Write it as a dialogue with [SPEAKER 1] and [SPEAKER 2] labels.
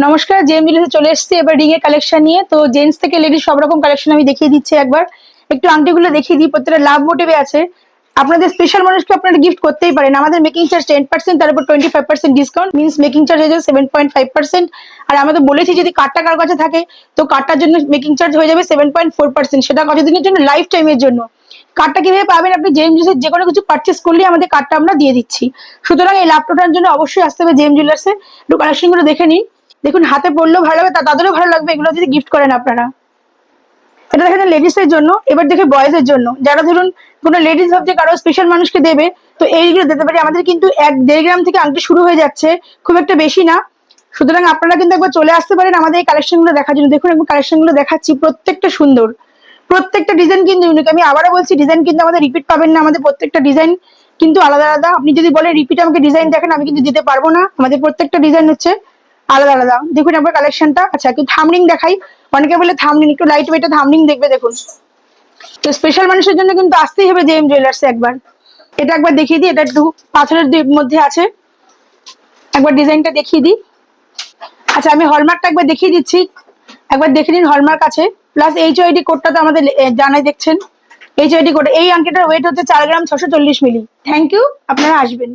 [SPEAKER 1] নমস্কার জেম জিনিসে চলে এসেছি এবার রিং এর কালেকশন নিয়ে। তো জেন্টস থেকে লেডিস সব রকম কালেকশন আমি দেখিয়ে দিচ্ছি একবার। একটু আংটিগুলো দেখিয়ে দিই, প্রত্যেকটা লাভ মোটিভে আছে। আপনাদের স্পেশাল মানুষকে আপনারা গিফট করতেই পারেন। আমাদের মেকিং চার্জ টেন পার্সেন্ট তার উপর twenty five percent discount means making charge হয়ে যাবে সেভেন পয়েন্ট ফাইভ পার্সেন্ট আর আমরা তো বলেছি, যদি কার্ডটা কার কাছে থাকে, তো কার্ডটার জন্য মেকিং চার্জ হয়ে যাবে সেভেন পয়েন্ট ফোর পার্সেন্ট সেটা কতদিনের জন্য লাইফ টাইমের জন্য। কার্ডটা কীভাবে পাবেন আপনি জেম জুয়েলার্সের যে কোনো কিছু পারচেস করলেই আমাদের কার্ডটা আমরা দিয়ে দিচ্ছি। সুতরাং এই ল্যাপটপটার জন্য অবশ্যই আসতে হবে জেম জুয়েলার্সে একটু কালেকশনগুলো দেখে নিন। দেখুন, হাতে পড়লেও ভালো লাগবে তাদেরও ভালো লাগবে, এগুলো যদি গিফট করেন আপনারা। এটা দেখেন লেডিস এর জন্য, এবার দেখে বয়েজ এর জন্য। যারা ধরুন, কোনো লেডিস ভাবছে কারও স্পেশাল মানুষকে দেবে, তো এইগুলো দিতে পারি। আমাদের কিন্তু এক দেড় গ্রাম থেকে আংটি শুরু হয়ে যাচ্ছে, খুব একটা বেশি না। সুতরাং আপনারা কিন্তু একবার চলে আসতে পারেন আমাদের এই কালেকশনগুলো দেখার জন্য। দেখুন একবার কালেকশনগুলো দেখাচ্ছি, প্রত্যেকটা সুন্দর। প্রত্যেকটা ডিজাইন কিন্তু ইউনিক আমি আবারও বলছি ডিজাইন কিন্তু আমাদের রিপিট পাবেন না, আমাদের প্রত্যেকটা ডিজাইন কিন্তু আলাদা আলাদা। আপনি যদি বলেন, রিপিট আমাকে ডিজাইন দেখেন, আমি কিন্তু দিতে পারব না। আমাদের প্রত্যেকটা ডিজাইন হচ্ছে আলাদা আলাদা। দেখুন একবার কালেকশনটা আচ্ছা একটু থামরিং দেখাই। অনেকে বলে থামরিং একটু লাইট ওয়েটে থামরিং দেখবে, দেখুন। তো স্পেশাল মানুষের জন্য কিন্তু আসতেই হবে জেএম জুয়েলার্সে একবার। এটা একবার দেখিয়ে দিই, এটা একটু পাথরের মধ্যে আছে। একবার ডিজাইনটা দেখিয়ে দিই। আচ্ছা আমি হলমার্কটা একবার দেখিয়ে দিচ্ছি। একবার দেখে নিন হলমার্ক আছে। প্লাস এইচ ওইডি কোডটা তো আমাদের জানাই দেখছেন। এইচ ওইডি কোড এই আংটিটার ওয়েট হচ্ছে চার গ্রাম ছশো চল্লিশ মিলি থ্যাংক ইউ আপনারা আসবেন।